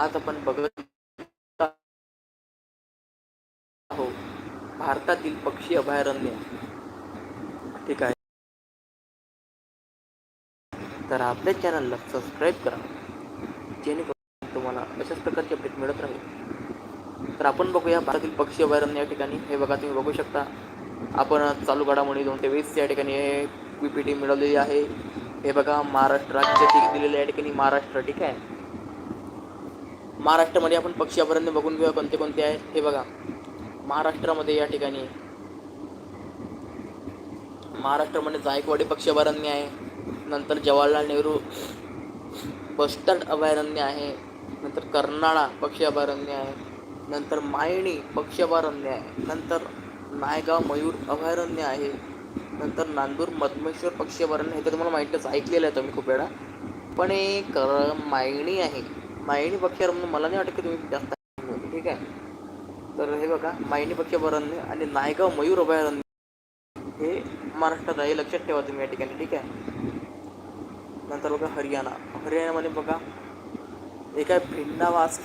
आज आपण बघत आहो भारतातील पक्षी अभयारण्य. ठीक आहे. तर आपल्या चॅनलला सबस्क्राईब करा. जेणेकरून तुम्हाला अशाच प्रकारची अपडेट मिळत राहील. तर आपण बघूया भारतातील पक्षी अभयारण्य या ठिकाणी. हे बघा तुम्ही बघू शकता. आपण चालू घडामोडी दोन ते वीस या ठिकाणी हे पी पी टी मिळवलेली आहे. हे बघा महाराष्ट्र राज्यातील दिलेलं या ठिकाणी महाराष्ट्र. ठीक आहे. महाराष्ट्रामध्ये आपण पक्षी अभयारण्य बघून घेऊया कोणते कोणते आहेत हे बघा. महाराष्ट्रामध्ये या ठिकाणी महाराष्ट्रामध्ये जायकवाडी पक्षी अभयारण्य आहे. नंतर जवाहरलाल नेहरू बस्टर्ड अभयारण्य आहे. नंतर कर्नाळा पक्षी अभयारण्य आहे. नंतर मायणी पक्षी अभयारण्य आहे. नंतर नायगाव मयूर अभयारण्य आहे. नंतर नांदूर मधमेश्वर पक्षी अभयारण्य हे तर तुम्हाला माहितीच ऐकलेलं आहे तुम्ही खूप वेळा. पण हे कर मायणी आहे. मायणी पक्षी म्हणून मला नाही वाटत की तुम्ही जास्त ठीक आहे? तर हे बघा मायणी पक्षी अभयारण्य आणि नायगाव मयूर अभयारण्य हे महाराष्ट्रात आहे लक्षात ठेवा तुम्ही या ठिकाणी. ठीक आहे? नंतर बघा हरियाणा. हरियाणामध्ये बघा एक आहे भिंडावास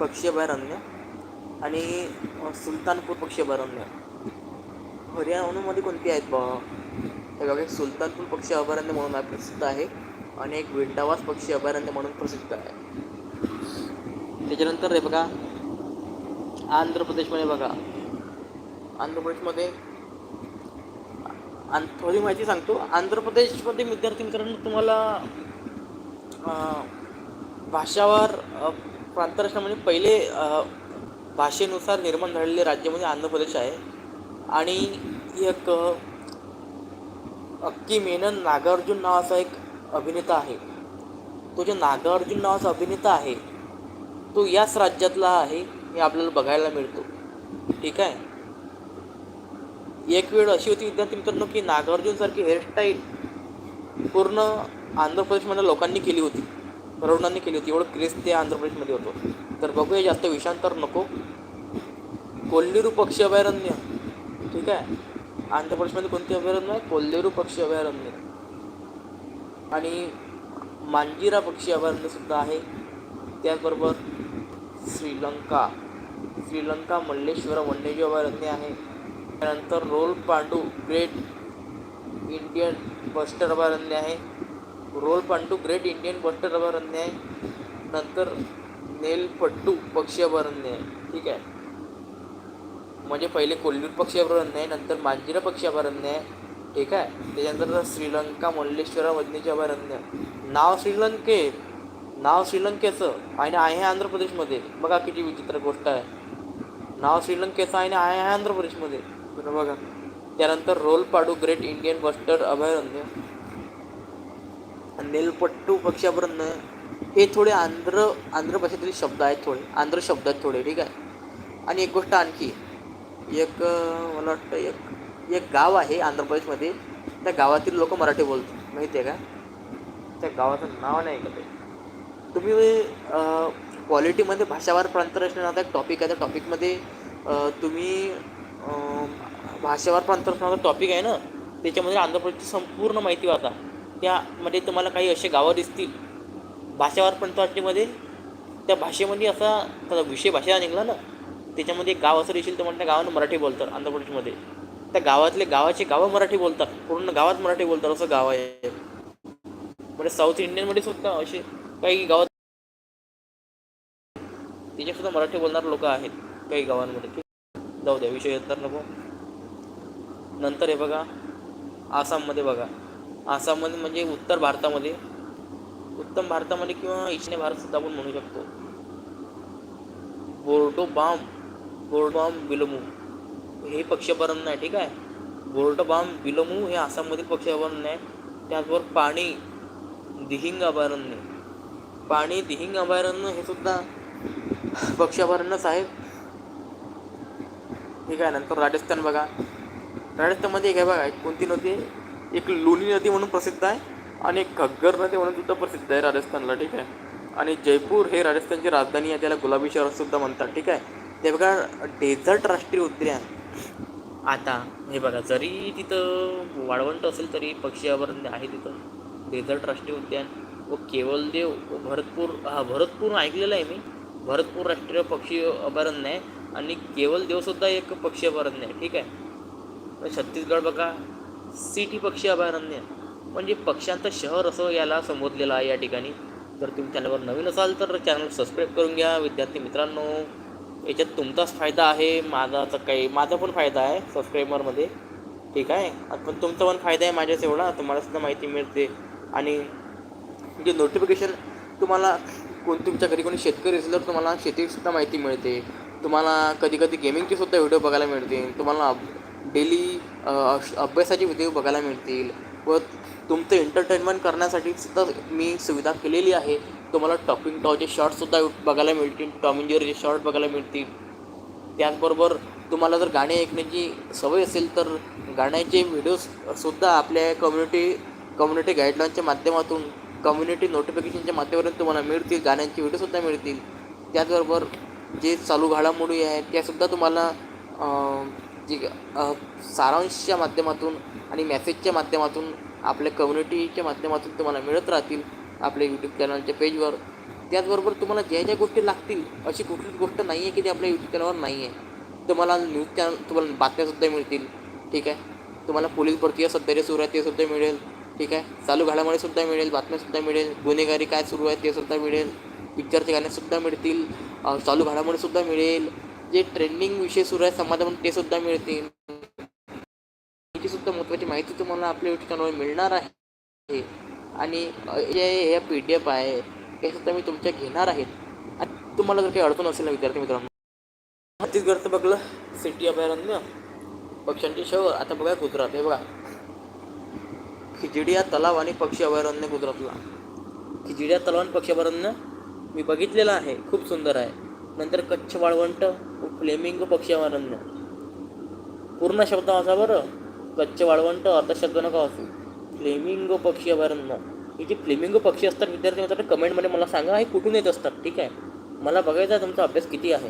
पक्षी अभयारण्य आणि सुलतानपूर पक्षी अभयारण्य हरियाणामध्ये कोणती आहेत बघा हे बघा एक सुलतानपूर पक्षी अभयारण्य म्हणून प्रसिद्ध आहे. आणि एक भिंडावास पक्षी अभयारण्य म्हणून प्रसिद्ध आहे. त्याच्यानंतर हे बघा आंध्र प्रदेशमध्ये बघा. आंध्र प्रदेशमध्ये आं थोडी माहिती सांगतो. आंध्र प्रदेशमध्ये विद्यार्थ्यांकडून तुम्हाला भाषावर भाषावार म्हणजे पहिले भाषेनुसार निर्माण झालेले राज्य म्हणजे आंध्र प्रदेश आहे. आणि एक अक्की मेनन नागार्जुन नावाचा एक अभिनेता आहे. तो जो नागार्जुन नावाचा अभिनेता आहे तो याच राज्यातला आहे हे आपल्याला बघायला मिळतो. ठीक आहे? एक वेळ अशी होती विद्यार्थी मित्रांनो की नागार्जुनसारखी हेअरस्टाईल पूर्ण आंध्र प्रदेशमधल्या लोकांनी केली होती. तरुणांनी केली होती. एवढं क्रेज ते आंध्र प्रदेशमध्ये होतं. तर बघूया जास्त विषांतर नको. कोल्लेरू पक्षी अभयारण्य. ठीक आहे? आंध्र प्रदेशमध्ये कोणते अभयारण्य आहे? कोल्लेरू पक्षी अभयारण्य. आणि मांजिरा पक्षी अभयारण्यसुद्धा आहे. त्याचबरोबर श्रीलंका. श्रीलंका मल्लेश्वर वन्यजीव अभयारण्य आहे. त्यानंतर Rollapadu great Indian bustard अभयारण्य आहे. Rollapadu great Indian bustard अभयारण्य आहे. नंतर नेलपट्टू पक्षी अभयारण्य आहे. ठीक आहे. म्हणजे पहिले कोल्लूर पक्षी अभयारण्य आहे नंतर मांजिरा पक्षी अभयारण्य आहे. ठीक आहे. त्याच्यानंतर श्रीलंका मल्लेश्वर वन्यजीव अभयारण्य नाव श्रीलंकेत. नाव श्रीलंकेचं आणि आहे आंध्र प्रदेशमध्ये बघा किती विचित्र गोष्ट आहे. नाव श्रीलंकेचं आहे आणि आहे आंध्र प्रदेशमध्ये बरं बघा. त्यानंतर रोलपाडू ग्रेट इंडियन बस्टर्ड अभयारण्य. नेलपट्टू पक्षी अभयारण्य हे थोडे आंध्र आंध्र भाषेतील शब्द आहेत थोडे. आंध्र शब्द आहेत थोडे ठीक आहे. आणि एक गोष्ट आणखी. एक मला वाटतं एक एक गाव आहे आंध्र प्रदेशमध्ये त्या गावातील लोक मराठी बोलतात. माहिती आहे का? त्या गावाचं नाव नाही ऐकत आहे तुम्ही क्वालिटीमध्ये भाषावार प्रांतरचना नावाचा एक टॉपिक आहे. त्या टॉपिकमध्ये तुम्ही अं, भाषावार प्रांतरचना टॉपिक आहे ना त्याच्यामध्ये आंध्र प्रदेशची संपूर्ण माहिती वाचा. त्यामध्ये तुम्हाला काही असे गावं दिसतील. भाषावार प्रांतरचनेमध्ये त्या भाषेमध्ये असा त्याचा विषय भाषा निघाला ना त्याच्यामध्ये एक गाव असं दिसेल तर त्या गावानं मराठी बोलतात आंध्र प्रदेशमध्ये त्या गावातले गावाचे गावं मराठी बोलतात. पूर्ण गावात मराठी बोलतात असं गाव आहे. म्हणजे साऊथ इंडियनमध्ये सुद्धा असे काही गावात तिथे सुद्धा मराठी बोलणारे लोक आहेत काही गावांमध्ये. ठीक जाऊ द्या विषय तर नको. नंतर हे बघा आसाममध्ये बघा. आसाममध्ये म्हणजे उत्तर भारतामध्ये. उत्तम भारतामध्ये किंवा ईशान्य भारत सुद्धा आपण म्हणू शकतो. बोर्डो बाम बोर्डोबाम बिलमू हे पक्षी अभयारण्य आहे ठीक आहे? बोर्डोबाम बिलमू हे आसाममधील पक्षी अभयारण्य आहे त्याचबरोबर पाणी दिहिंग अभयारण्य पाणी दिहिंग अभयारण्य हे सुद्धा पक्षी अभयारण्यच आहे ठीक आहे नंतर राजस्थान बघा. राजस्थानमध्ये एक आहे बघा एक कोणती नदी आहे? एक लोणी नदी म्हणून प्रसिद्ध आहे आणि एक घग्गर नदी म्हणून सुद्धा प्रसिद्ध आहे राजस्थानला ठीक आहे. आणि जयपूर हे राजस्थानची राजधानी आहे त्याला गुलाबी शहर सुद्धा म्हणतात ठीक आहे. ते बघा डेझर्ट राष्ट्रीय उद्यान. आता हे बघा जरी तिथं वाळवंट असेल तरी पक्षी अभयारण्य आहे तिथं. डेझर्ट राष्ट्रीय उद्यान. व केवलदेव व भरतपूर हा भरतपूर ऐकलेलं आहे मी. भरतपूर राष्ट्रीय पक्षी अभयारण्य आहे आणि केवल देवसुद्धा एक पक्षी अभयारण्य आहे ठीक आहे? छत्तीसगड बघा सिटी पक्षी अभयारण्य आहे. म्हणजे पक्ष्यांचं शहर असं याला संबोधलेलं आहे या ठिकाणी. जर तुम्ही चॅनलवर नवीन असाल तर चॅनल सबस्क्राईब करून घ्या. विद्यार्थी मित्रांनो याच्यात तुमचाच फायदा आहे. माझा तर काही माझा पण फायदा आहे सबस्क्रायबरमध्ये ठीक आहे? पण तुमचा पण फायदा आहे माझ्याच एवढा. तुम्हाला सुद्धा माहिती मिळते. आणि म्हणजे जे नोटिफिकेशन तुम्हाला कोण तुमच्या घरी कोणी शेतकरी असेल तर तुम्हाला शेतीसुद्धा माहिती मिळते. तुम्हाला कधी कधी गेमिंगचे सुद्धा व्हिडिओ बघायला मिळतील. तुम्हाला डेली अभ्यासाचे व्हिडिओ बघायला मिळतील. व तुमचं एंटरटेनमेंट करण्यासाठी सुद्धा मी सुविधा केलेली आहे. तुम्हाला टॉपिंग टॉचे शॉर्ट्ससुद्धा बघायला मिळतील. टॉम अँड जेरीचे शॉर्ट बघायला मिळतील. त्याचबरोबर तुम्हाला जर गाणे ऐकण्याची सवय असेल तर गाण्याचे व्हिडिओजसुद्धा आपल्या कम्युनिटी कम्युनिटी गाईडलाईनच्या माध्यमातून कम्युनिटी नोटिफिकेशनच्या माध्यमातून तुम्हाला मिळतील गाण्यांचे व्हिडिओसुद्धा मिळतील. त्याचबरोबर जे चालू घडामोडी आहेत त्यासुद्धा तुम्हाला जे सारांशच्या माध्यमातून आणि मेसेजच्या माध्यमातून आपल्या कम्युनिटीच्या माध्यमातून तुम्हाला मिळत राहतील आपल्या यूट्यूब चॅनलच्या पेजवर त्याचबरोबर तुम्हाला ज्या ज्या गोष्टी लागतील अशी कुठलीच गोष्ट नाही आहे की ती आपल्या यूट्यूब चॅनलवर नाही आहे तुम्हाला न्यूज चॅनल तुम्हाला बातम्यासुद्धा मिळतील. ठीक आहे? तुम्हाला पोलीस भरती सध्या सुरू आहे ते सुद्धा मिळेल. ठीक आहे. चालू घडामोडी सुद्धा मिळेल बातम्यासुद्धा मिळेल गुन्हेगारी काय सुरू आहे ते सुद्धा मिळेल पिक्चरचे गाणेसुद्धा मिळतील चालू घडामोडीसुद्धा मिळेल जे ट्रेंडिंग विषय सुरू आहे समाजामध्ये ते सुद्धा मिळतील. याची सुद्धा महत्त्वाची माहिती तुम्हाला आपल्या यूट्यूब चॅनलवर मिळणार आहे. आणि जे हे पी डी एफ आहे हे सुद्धा मी तुमच्या घेणार आहेत आणि तुम्हाला जर काही अडचण असेल ना विद्यार्थी मित्रांनो छत्तीसगडचं बघलं सिटी अभयारण्य पक्ष्यांचे शहर आता बघा गुजरात हे बघा. खिचडिया तलाव आणि पक्षी अभयारण्य गुजरातला. खिचडिया तलाव आणि पक्षी अभयारण्य मी बघितलेलं आहे. खूप सुंदर आहे. नंतर कच्छ वाळवंट फ्लेमिंग पक्षी अभयारण्य. पूर्ण शब्द वाचा बरं. कच्छ वाळवंट अर्धशब्द नका असू फ्लेमिंगो पक्षी अभयारण्य. हे जे फ्लेमिंगो पक्षी असतात विद्यार्थी मित्रांनो कमेंटमध्ये मला सांगा. हे कुठून येत असतात? ठीक आहे. मला बघायचं आहे तुमचा अभ्यास किती आहे.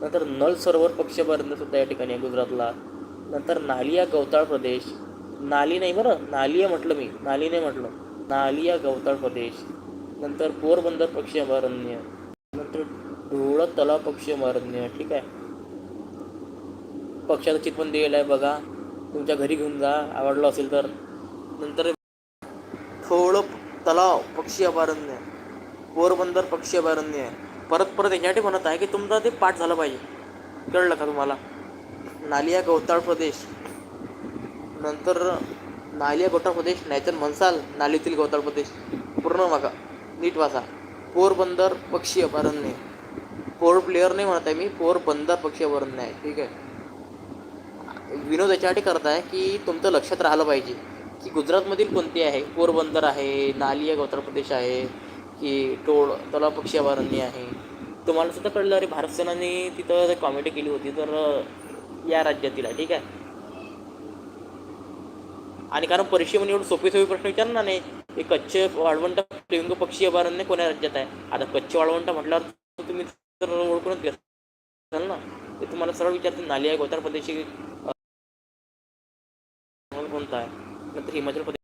नंतर नल सरोवर पक्षी अभयारण्य सुद्धा या ठिकाणी आहे गुजरातला. नंतर नालिया गवताळ प्रदेश. नाली नाही बरं नालिया म्हटलं मी नाली नाही म्हटलं. नालिया गवताळ प्रदेश. नंतर पोरबंदर पक्षी अभयारण्य नंतर ढोळ तलाव पक्षी अभयारण्य ठीक आहे. पक्षाचं चित्र पण दिलेलं आहे बघा. तुमच्या घरी घेऊन जा आवडलं असेल तर. नंतर थोडं तलाव पक्षी अभयारण्य पोरबंदर पक्षी अभयारण्य आहे परत परत याच्यासाठी म्हणत आहे की तुमचा ते पाठ झालं पाहिजे. कळलं का तुम्हाला? नालिया गवताळ प्रदेश. नंतर नालिया गवताळ प्रदेश नाहीतर म्हणसाल नालीतील गवताळ प्रदेश. पूर्ण बघा नीट वाचा. पोरबंदर पक्षी अभयारण्य. पोर प्लेअर नाही म्हणत आहे मी पोरबंदर पक्षी अभयारण्य आहे. ठीक आहे? विनोद याच्यासाठी करत आहे की तुमचं लक्षात राहिलं पाहिजे की गुजरातमधील कोणते आहे? पोरबंदर आहे नालिया गवताळ प्रदेश आहे की टोळ तलाव पक्षी अभयारण्य आहे. तुम्हाला सुद्धा कळलं अरे भारत सेनाने तिथं कॉमेडी केली होती तर या राज्यातील आहे. ठीक आहे? आणि कारण परीक्षेमध्ये एवढं सोपे सोपे प्रश्न विचारणार नाही. हे कच्छ वाळवंट फ्लेमिंगो पक्षी अभयारण्य कोण्या राज्यात आहे? आता कच्छ वाळवंट म्हटल्यावर तुम्ही तर ओळखूनच घ्याल ना. ते तुम्हाला सरळ विचारतील नाली आहे गोतार प्रदेश कोणता आहे? नंतर हिमाचल प्रदेश.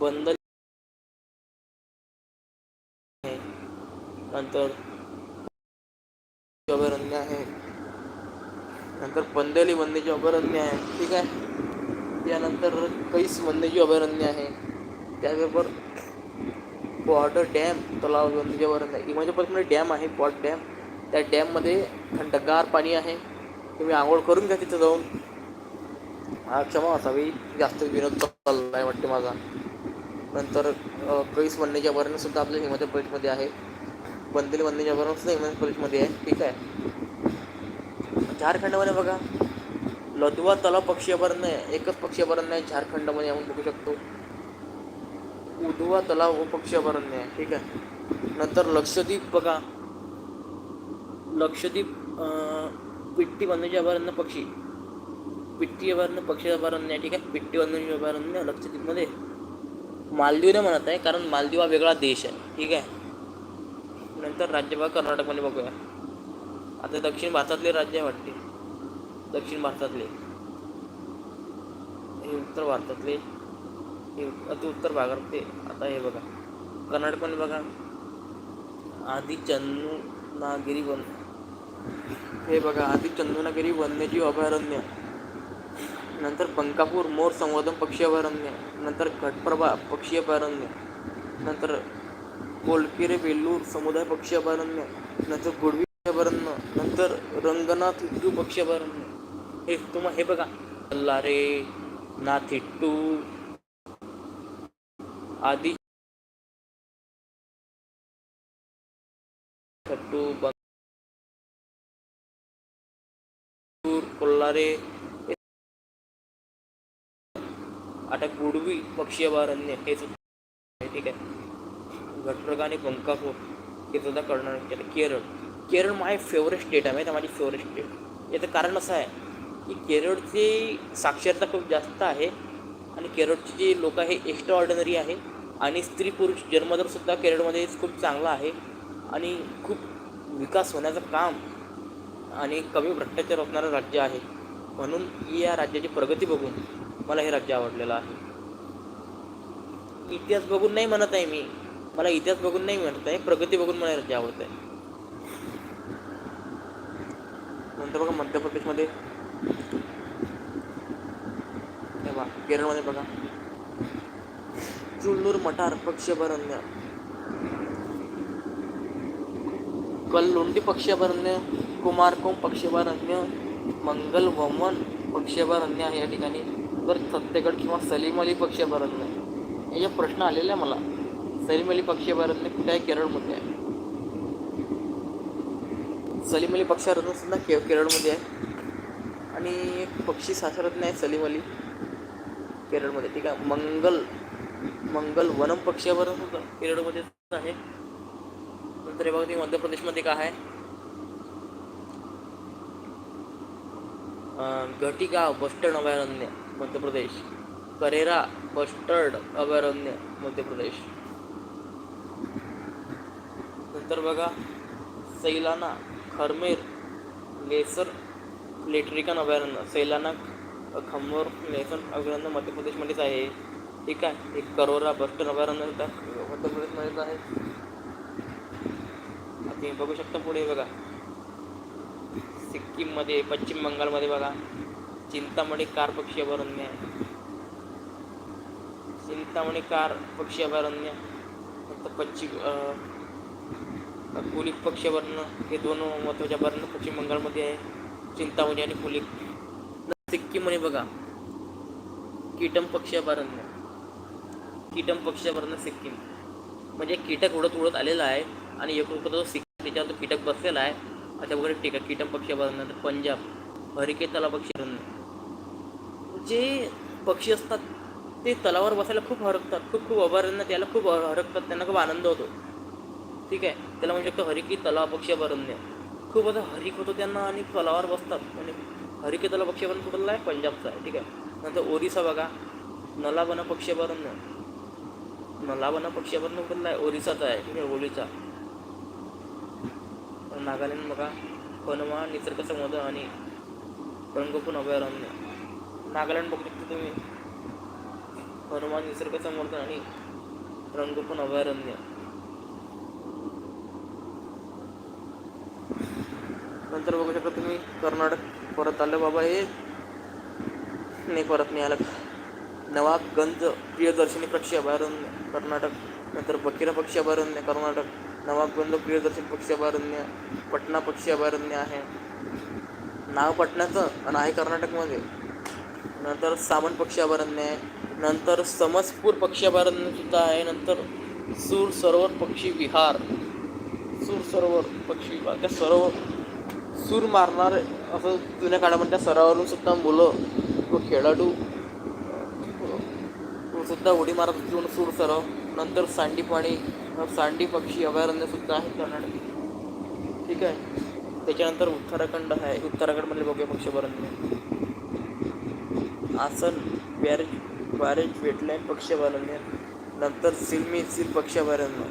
बंद आहे. नंतर अभयारण्य आहे. नंतर पंदेली वन्यजीव अभयारण्य आहे. ठीक आहे? त्यानंतर कैस वन्यजीव अभयारण्य आहे. त्याचबरोबर बॉर्डर डॅम तलाव वन्यजीव अभयारण्य आहे. डॅम आहे बॉट डॅम. त्या डॅममध्ये थंडगार पाणी आहे. तुम्ही आंघोळ करून घ्या तिथं जाऊन. हा क्षमा असावी. जास्त विनोद चालला आहे वाटते माझा. नंतर कैस वन्यजीव अभयारण्यसुद्धा आपल्या हिमाचल प्रदेशमध्ये आहे. बंदेली वन्यजीव अभयारण्यसुद्धा हिमाचल प्रदेशमध्ये आहे. ठीक आहे? झारखंडमध्ये बघा. लदवा तलाव पक्षी अभयारण्य एकच पक्षी अभयारण्य आहे झारखंडमध्ये आपण बघू शकतो. उधवा तलाव व पक्षी अभयारण्य आहे ठीक आहे. नंतर लक्षद्वीप बघा. लक्षद्वीप पिट्टी वन्यजीव अभयारण्य पक्षी. पिट्टी अभयारण्य पक्षी अभयारण्य आहे ठीक आहे. पिट्टी वन्यजीव अभयारण्य लक्षद्वीपमध्ये. मालदीव नाही म्हणत आहे कारण मालदीव हा वेगळा देश आहे ठीक आहे. नंतर राज्यभर कर्नाटकमध्ये बघूया. आता दक्षिण भारतातले राज्य आहे वाटते. दक्षिण भारतातले. हे उत्तर भारतातले. हे अति उत्तर भागातले आता हे बघा. पण बघा. आधी चंदनागिरी वन. हे बघा आधी चंदनागिरी वन्यजीव अभयारण्य. नंतर बंकापूर मोर संवर्धन पक्षी अभयारण्य. नंतर घटप्रभा पक्षी अभयारण्य. नंतर कोलकिरे बेल्लूर समुदाय पक्षी अभयारण्य. नंतर गुडवी अभयारण्य नंतर रंगनाथ हिट्टू पक्षी हे तुम्हा हे बघा. अल्ला रे नाथिट्टू आदी छट्टू बंगूर कोल्हारे आता गुडवी पक्षी अभयारण्य हे सुद्धा आहे, ठीक आहे. घटप्रगा आणि पंकापूर हे सुद्धा Karnataka Kerala. Kerala my favourite state आहे माहिती आहे माझी फेवरेट स्टेट याचं कारण असं आहे की केरळची साक्षरता खूप जास्त आहे आणि केरळची जी लोक आहे एक्स्ट्रा ऑर्डिनरी आहे आणि स्त्री पुरुष जन्मदरसुद्धा केरळमध्ये खूप चांगला आहे आणि खूप विकास होण्याचं काम आणि कमी भ्रष्टाचार असणारं राज्य आहे. म्हणून या राज्याची प्रगती बघून मला हे राज्य आवडलेलं आहे. इतिहास बघून नाही म्हणत आहे मी. मला इतिहास बघून नाही म्हणत आहे. प्रगती बघून मला हे राज्य आवडत आहे नंतर बघा मध्य प्रदेशमध्ये. बघा केरळमध्ये बघा. चुल्लूर मठार पक्षभरण्य. कल्लुंडी कल्लोंडी पक्षी कुमारकोम पक्षभरण्य अभयारण्य मंगल वमन आहे या ठिकाणी. तर सत्तेगड किंवा सलीम अली पक्षभरण्य. हे याचे प्रश्न आलेले आहे मला सलीम अली पक्षभरण्य कुठे आहे? केरळमध्ये आहे. सलीम अली पक्षी सुद्धा के केरळमध्ये आहे. आणि एक पक्षी शास्त्रज्ञ आहे सलीम अली केरळमध्ये. ठीक आहे. मंगल मंगल वनम पक्षावर सुद्धा केरळमध्येच आहे. नंतर हे बघा ते मध्य प्रदेशमध्ये काय आहे? घटिगाव बस्टर्ड अभयारण्य मध्य प्रदेश. करेरा बस्टर्ड अभयारण्य मध्य प्रदेश. नंतर बघा सैलाना खरमेर लेसर लेट्रिकन अभयारण्य सैलाना खमोर लेसन अभयारण्य मध्य प्रदेशमध्येच आहे. ठीक आहे एक करोरा बस्टर्ड अभयारण्य सुद्धा मध्य प्रदेशमध्येच आहे. तुम्ही बघू शकता पुढे बघा. सिक्कीममध्ये पश्चिम बंगालमध्ये बघा. चिंतामणी कार पक्षी अभयारण्य आहे. चिंतामणी कार पक्षी अभयारण्य फक्त पश्चिम कुलिक पक्ष वर्ण हे दोन महत्त्वाचे वर्ण पश्चिम बंगालमध्ये आहे. चिंतामणी आणि कुलिक आणि बघा कीटम पक्षी अभयारण्य कीटम पक्ष वर्ण सिक्कीम. म्हणजे कीटक उडत उडत आलेला आहे आणि एक तो जो सिक्कीम त्याच्यावर तो कीटक बसलेला आहे. अशा वगैरे ठीक आहे कीटम पक्ष वर्ण पंजाब. हरिके तलाव पक्षी अभयारण्य जे पक्षी असतात ते तलावावर बसायला खूप हरकतात खूप खूप अभयारण्य त्याला खूप हरकतात त्यांना खूप आनंद होतो. ठीक आहे. त्याला म्हणू शकतो हरिकी तलाव पक्षी खूप आता हरिक होतो त्यांना आणि तलावावर बसतात. म्हणजे आणि हरिके तलाव पक्षी कुठला आहे पंजाबचा आहे. ठीक आहे. नंतर ओरिसा बघा. नलाबना पक्षी अभयारण्य नलाबना पक्षी कुठला आहे? ओरिसाचा आहे. ठीक आहे ओरिसा. नागालँड बघा. हनुमा निसर्ग समुद्र आणि रंगपून अभयारण्य. नागालँड बघू शकता तुम्ही. हनुमान निसर्ग संवर्धन आणि रंगपून अभयारण्य. बघू शकता तुम्ही. कर्नाटक परत आलं बाबा हे. नाही परत नाही आलं. नवाबगंज प्रियदर्शनी पक्षी अभयारण्य कर्नाटक नंतर बकिरा पक्षी अभयारण्य कर्नाटक नवाबगंज प्रियदर्शनी पक्षी अभयारण्य पटना पक्षी अभयारण्य आहे. नाव पटण्याचं आणि आहे कर्नाटकमध्ये. नंतर सामन पक्षी अभयारण्य आहे नंतर समसपूर पक्षी अभयारण्य सुद्धा आहे. नंतर सूर सरोवर पक्षी विहार. सूर सरोवर पक्षी विहार. त्या सरोवर सूर मारणार असं जुन्या काळामध्ये त्या सरावरून सुद्धा मुलं व खेळाडू सुद्धा उडी मारत होती सूर सराव. नंतर सांडीपाणी पाणी सांडी पक्षी अभयारण्य सुद्धा आहे कर्नाटक. ठीक आहे? त्याच्यानंतर उत्तराखंड आहे. उत्तराखंडमध्ये बघूया पक्षी अभयारण्य आसन बॅरेज बॅरेज वेटलँड पक्षी अभयारण्य. नंतर सिलमी सिल पक्षी अभयारण्य.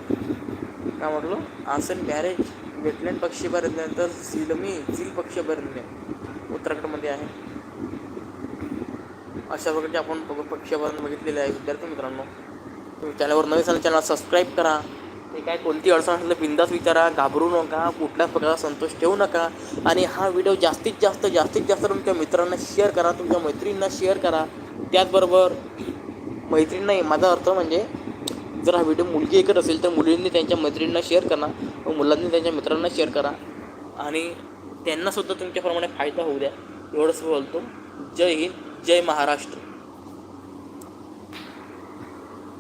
काय म्हटलं? आसन बॅरेज वेटलँड पक्षी अभयारण्य नंतर सिलमी झील पक्षी अभयारण्य उत्तराखंडमध्ये आहे. अशा प्रकारचे आपण बघू पक्षी अभयारण्य बघितलेले आहे विद्यार्थी मित्रांनो. तुम्ही चॅनलवर नवीन सांगा चॅनल सबस्क्राईब करा. ते काय कोणती अडचण असेल तर बिंदास विचारा घाबरू नका कुठल्याच प्रकारचा संतोष ठेवू नका. आणि हा व्हिडिओ जास्तीत जास्त जास्तीत जास्त तुमच्या मित्रांना शेअर करा तुमच्या मैत्रिणींना शेअर करा. त्याचबरोबर मैत्रीण नाही माझा अर्थ म्हणजे जर हा व्हिडिओ मुलगी ऐकत असेल तर मुलींनी त्यांच्या मैत्रिणींना शेअर करा व मुलांनी त्यांच्या मित्रांना शेअर करा. आणि त्यांनासुद्धा तुमच्याप्रमाणे फायदा होऊ द्या. एवढंच बोलतो. जय हिंद जय महाराष्ट्र.